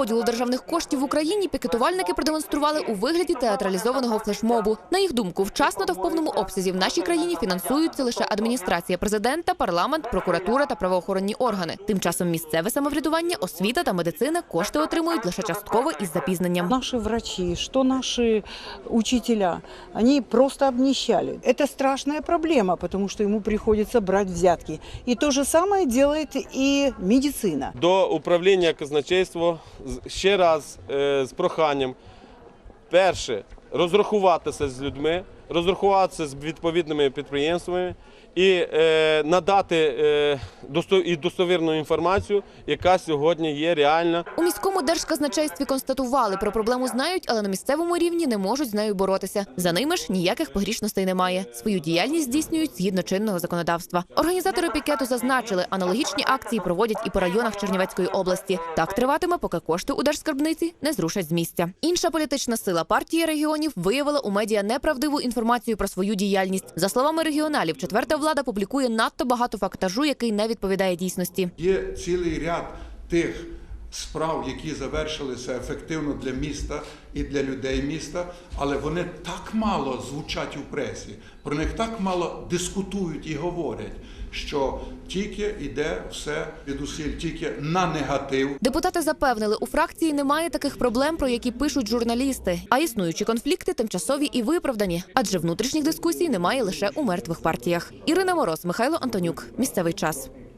розподілу державних коштів в Україні пікетувальники продемонстрували у вигляді театралізованого флешмобу. На їх думку, вчасно та в повному обсязі в нашій країні фінансуються лише адміністрація президента, парламент, прокуратура та правоохоронні органи. Тим часом місцеве самоврядування, освіта та медицина кошти отримують лише частково із запізненням. Наши врачи, что наши учителя, они просто обнищали. Это страшная проблема, потому что ему приходится брать взятки. И то же самое делает и медицина. до управління казначейства ще раз е, з проханням. Перше, розрахуватися з людьми, розрахуватися з відповідними підприємствами і е, надати е, і достовірну інформацію, яка сьогодні є реальна. У міському держказначействі констатували про проблему знають, але на місцевому рівні не можуть з нею боротися. За ними ж ніяких погрішностей немає. Свою діяльність здійснюють згідно чинного законодавства. Організатори пікету зазначили, аналогічні акції проводять і по районах Чернівецької області. Так триватиме, поки кошти у держскарбниці не зрушать з місця. Інша політична сила партії регіонів виявила у медіа неправдиву інформацію про свою діяльність. За словами регіоналів, четверта влада публікує надто багато фактажу, який не відповідає дійсності. Є цілий ряд тих справ, які завершилися ефективно для міста і для людей міста, але вони так мало звучать у пресі, про них так мало дискутують і говорять, що тільки йде все від усіль, тільки на негатив. Депутати запевнили, у фракції немає таких проблем, про які пишуть журналісти. А існуючі конфлікти тимчасові і виправдані, адже внутрішніх дискусій немає лише у мертвих партіях. Ірина Мороз, Михайло Антонюк. Місцевий час.